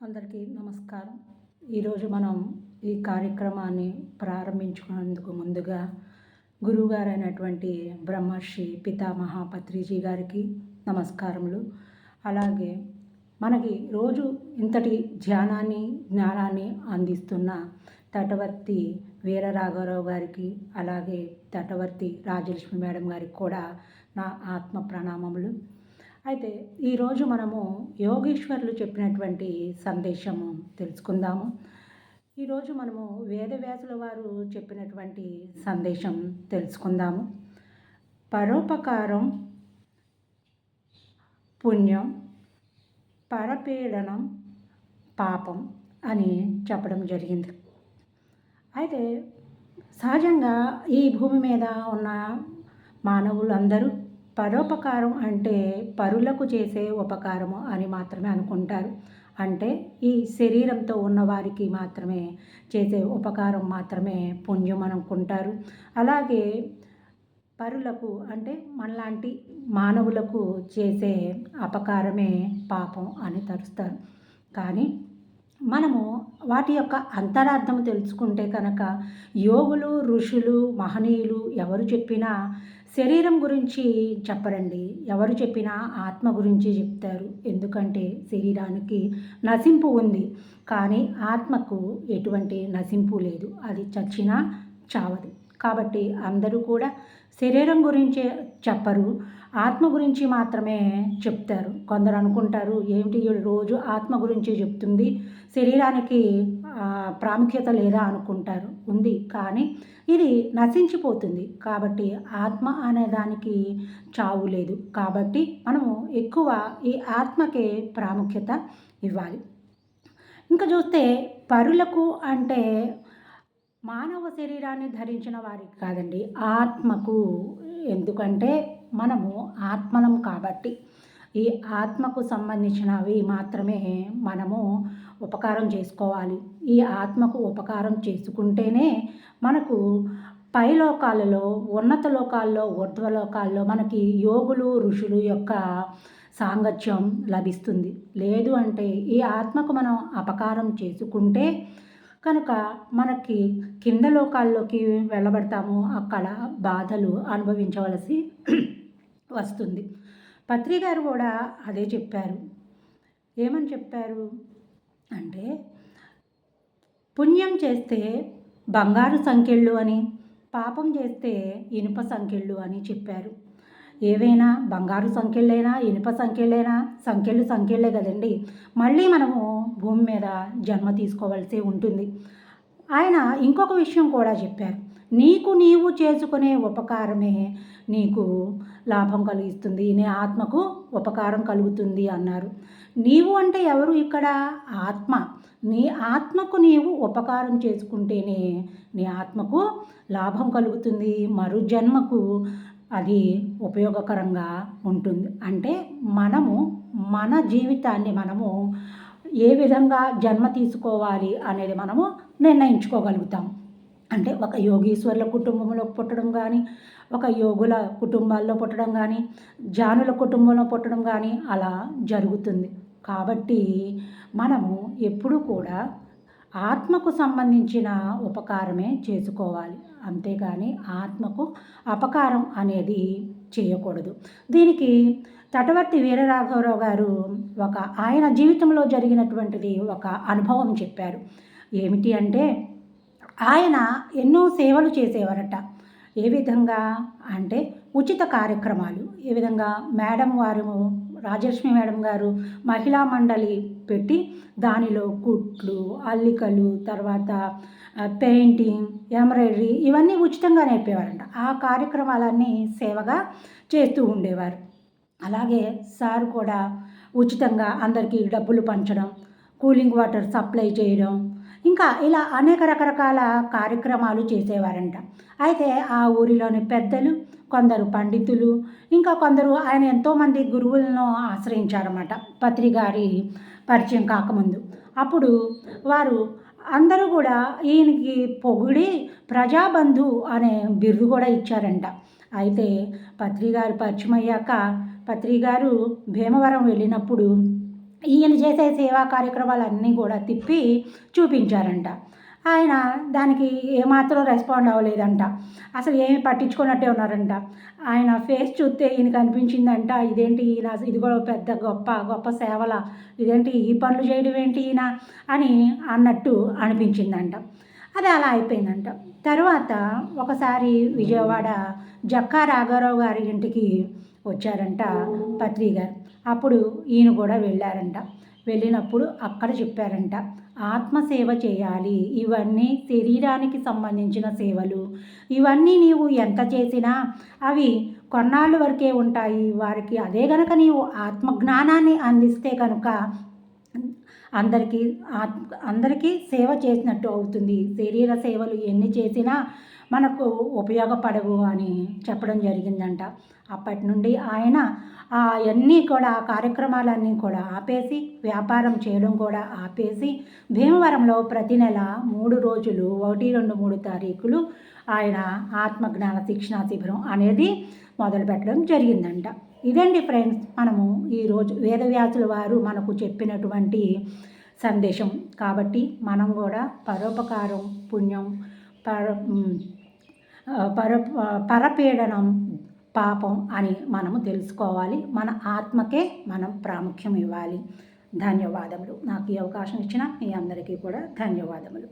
అందరికీ నమస్కారం. ఈరోజు మనం ఈ కార్యక్రమాన్ని ప్రారంభించుకునేందుకు ముందుగా గురువుగారైనటువంటి బ్రహ్మర్షి పితామహ పత్రిజీ గారికి నమస్కారములు. అలాగే మనకి రోజు ఇంతటి ధ్యానాన్ని జ్ఞానాన్ని అందిస్తున్న తటవర్తి వీరరాఘవరావు గారికి అలాగే తటవర్తి రాజలక్ష్మి మేడం గారికి కూడా నా ఆత్మ ప్రణామములు. అయితే ఈరోజు మనము యోగేశ్వర్లు చెప్పినటువంటి సందేశము తెలుసుకుందాము. ఈరోజు మనము వేదవ్యాసుల వారు చెప్పినటువంటి సందేశం తెలుసుకుందాము. పరోపకారం పుణ్యం పరపీడనం పాపం అని చెప్పడం జరిగింది. అయితే సహజంగా ఈ భూమి మీద ఉన్న మానవులందరూ పరోపకారం అంటే పరులకు చేసే ఉపకారము అని మాత్రమే అనుకుంటారు. అంటే ఈ శరీరంతో ఉన్నవారికి మాత్రమే చేసే ఉపకారం మాత్రమే పుణ్యం అనుకుంటారు. అలాగే పరులకు అంటే మనలాంటి మానవులకు చేసే అపకారమే పాపం అని తరుస్తారు. కానీ మనము వాటి యొక్క అంతరార్థం తెలుసుకుంటే కనుక యోగులు ఋషులు మహనీయులు ఎవరు చెప్పినా శరీరం గురించి చెప్పరండి. ఎవరు చెప్పినా ఆత్మ గురించి చెప్తారు. ఎందుకంటే శరీరానికి నశింపు ఉంది. కానీ ఆత్మకు ఎటువంటి నశింపు లేదు. అది చచ్చినా చావదు. కాబట్టి అందరూ కూడా శరీరం గురించే చెప్పరు. ఆత్మ గురించి మాత్రమే చెప్తారు. కొందరు అనుకుంటారు ఏమిటి రోజు ఆత్మ గురించి చెప్తుంది? శరీరానికి ప్రాముఖ్యత లేదా అనుకుంటారు. ఉంది. కానీ ఇది నశించిపోతుంది. కాబట్టి ఆత్మ అనే దానికి చావు లేదు. కాబట్టి మనము ఎక్కువ ఈ ఆత్మకే ప్రాముఖ్యత ఇవ్వాలి. ఇంకా చూస్తే పరులకు అంటే మానవ శరీరాన్ని ధరించిన వారికి కాదండి. ఆత్మకు ఎందుకంటే మనము ఆత్మనం కాబట్టి ఈ ఆత్మకు సంబంధించినవి మాత్రమే మనము ఉపకారం చేసుకోవాలి. ఈ ఆత్మకు ఉపకారం చేసుకుంటేనే మనకు పై లోకాలలో ఉన్నత లోకాల్లో ఊర్ధ్వలోకాల్లో మనకి యోగులు ఋషులు యొక్క సాంగత్యం లభిస్తుంది. లేదు అంటే ఈ ఆత్మకు మనం అపకారం చేసుకుంటే కనుక మనకి కింద లోకాల్లోకి వెళ్ళబడతాము. అక్కడ బాధలు అనుభవించవలసి వస్తుంది. పత్రి గారు కూడా అదే చెప్పారు. ఏమని చెప్పారు? అంటే పుణ్యం చేస్తే బంగారు సంఖ్యళ్ళు అని పాపం చేస్తే ఇనుప సంఖ్యళ్ళు అని చెప్పారు. ఏవైనా బంగారు సంఖ్యలైనా ఇనుప సంఖ్యలైనా సంఖ్యలు సంఖ్యలే కదండి. మళ్ళీ మనము భూమి మీద జన్మ తీసుకోవాల్సి ఉంటుంది. ఆయన ఇంకొక విషయం కూడా చెప్పారు. నీకు నీవు చేసుకునే ఉపకారమే. నీకు లాభం కలిగిస్తుంది. నీ ఆత్మకు ఉపకారం కలుగుతుంది అన్నారు. నీవు అంటే ఎవరు ఇక్కడ? ఆత్మ. నీ ఆత్మకు నీవు ఉపకారం చేసుకుంటేనే నీ ఆత్మకు లాభం కలుగుతుంది. మరు జన్మకు అది ఉపయోగకరంగా ఉంటుంది. అంటే మనము మన జీవితాన్ని మనము ఏ విధంగా జన్మ తీసుకోవాలి అనేది మనము నిర్ణయించుకోగలుగుతాం. అంటే ఒక యోగీశ్వరుల కుటుంబంలో పుట్టడం కానీ ఒక యోగుల కుటుంబాల్లో పుట్టడం కానీ జానుల కుటుంబంలో పుట్టడం కానీ అలా జరుగుతుంది. కాబట్టి మనము ఎప్పుడూ కూడా ఆత్మకు సంబంధించిన ఉపకారమే చేసుకోవాలి. అంతేగాని ఆత్మకు అపకారం అనేది చేయకూడదు. దీనికి తటవర్తి వీరరాఘవరావు గారు ఒక ఆయన జీవితంలో జరిగినటువంటిది ఒక అనుభవం చెప్పారు. ఏమిటి అంటే ఆయన ఎన్నో సేవలు చేసేవారట. ఏ విధంగా అంటే ఉచిత కార్యక్రమాలు ఏ విధంగా మేడం వారు రాజలక్ష్మి మేడం గారు మహిళా మండలి పెట్టి దానిలో కుట్లు అల్లికలు తర్వాత పెయింటింగ్ ఎంబ్రాయిడరీ ఇవన్నీ ఉచితంగా నేర్పేవారంట. ఆ కార్యక్రమాలన్నీ సేవగా చేస్తూ ఉండేవారు. అలాగే సార్ కూడా ఉచితంగా అందరికీ డబ్బులు పంచడం కూలింగ్ వాటర్ సప్లై చేయడం ఇంకా ఇలా అనేక రకరకాల కార్యక్రమాలు చేసేవారంట. అయితే ఆ ఊరిలోని పెద్దలు కొందరు పండితులు ఇంకా కొందరు ఆయన ఎంతోమంది గురువులను ఆశ్రయించారన్నమాట. పత్రి గారి పరిచయం కాకముందు. అప్పుడు వారు అందరూ కూడా ఈయనకి పొగిడి ప్రజాబంధు అనే బిరుదు కూడా ఇచ్చారంట. అయితే పత్రి గారు పరిచయం అయ్యాక పత్రి గారు భీమవరం వెళ్ళినప్పుడు ఈయన చేసే సేవా కార్యక్రమాలన్నీ కూడా తిప్పి చూపించారంట. ఆయన దానికి ఏమాత్రం రెస్పాండ్ అవ్వలేదంట. అసలు ఏమి పట్టించుకున్నట్టే ఉన్నారంట. ఆయన ఫేస్ చూస్తే ఈయనకి అనిపించిందంట ఇదేంటి ఈయన? ఇది కూడా పెద్ద గొప్ప గొప్ప సేవల? ఇదేంటి ఈ పనులు చేయడం ఏంటి ఈయన? అని అన్నట్టు అనిపించిందంట. అది అలా అయిపోయిందంట. తర్వాత ఒకసారి విజయవాడ జక్కా రాఘారావు గారి ఇంటికి వచ్చారంట పత్రి గారు. అప్పుడు ఈయన కూడా వెళ్ళారంట. వెళ్ళినప్పుడు అక్కడ చెప్పారంట ఆత్మసేవ చేయాలి. ఇవన్నీ శరీరానికి సంబంధించిన సేవలు. ఇవన్నీ నీవు ఎంత చేసినా అవి కొన్నాళ్ళు వరకే ఉంటాయి. వారికి అదే గనక నీవు ఆత్మజ్ఞానాన్ని అందిస్తే కనుక అందరికీ అందరికీ సేవ చేసినట్టు అవుతుంది. శరీర సేవలు ఎన్ని చేసినా మనకు ఉపయోగపడవు అని చెప్పడం జరిగిందంట. అప్పటి నుండి ఆయన అవన్నీ కూడా ఆ కార్యక్రమాలన్నీ కూడా ఆపేసి వ్యాపారం చేయడం కూడా ఆపేసి భీమవరంలో ప్రతి నెల మూడు రోజులు ఒకటి రెండు మూడు తారీఖులు ఆయన ఆత్మజ్ఞాన శిక్షణా శిబిరం అనేది మొదలుపెట్టడం జరిగిందంట. ఇదండి ఫ్రెండ్స్ మనము ఈరోజు వేదవ్యాసుల వారు మనకు చెప్పినటువంటి సందేశం. కాబట్టి మనం కూడా పరోపకారం పుణ్యం పర పర పరపీడనం పాపం అని మనము తెలుసుకోవాలి. మన ఆత్మకే మనం ప్రాముఖ్యం ఇవ్వాలి. ధన్యవాదములు. నాకు ఈ అవకాశం ఇచ్చిన మీ అందరికీ కూడా ధన్యవాదములు.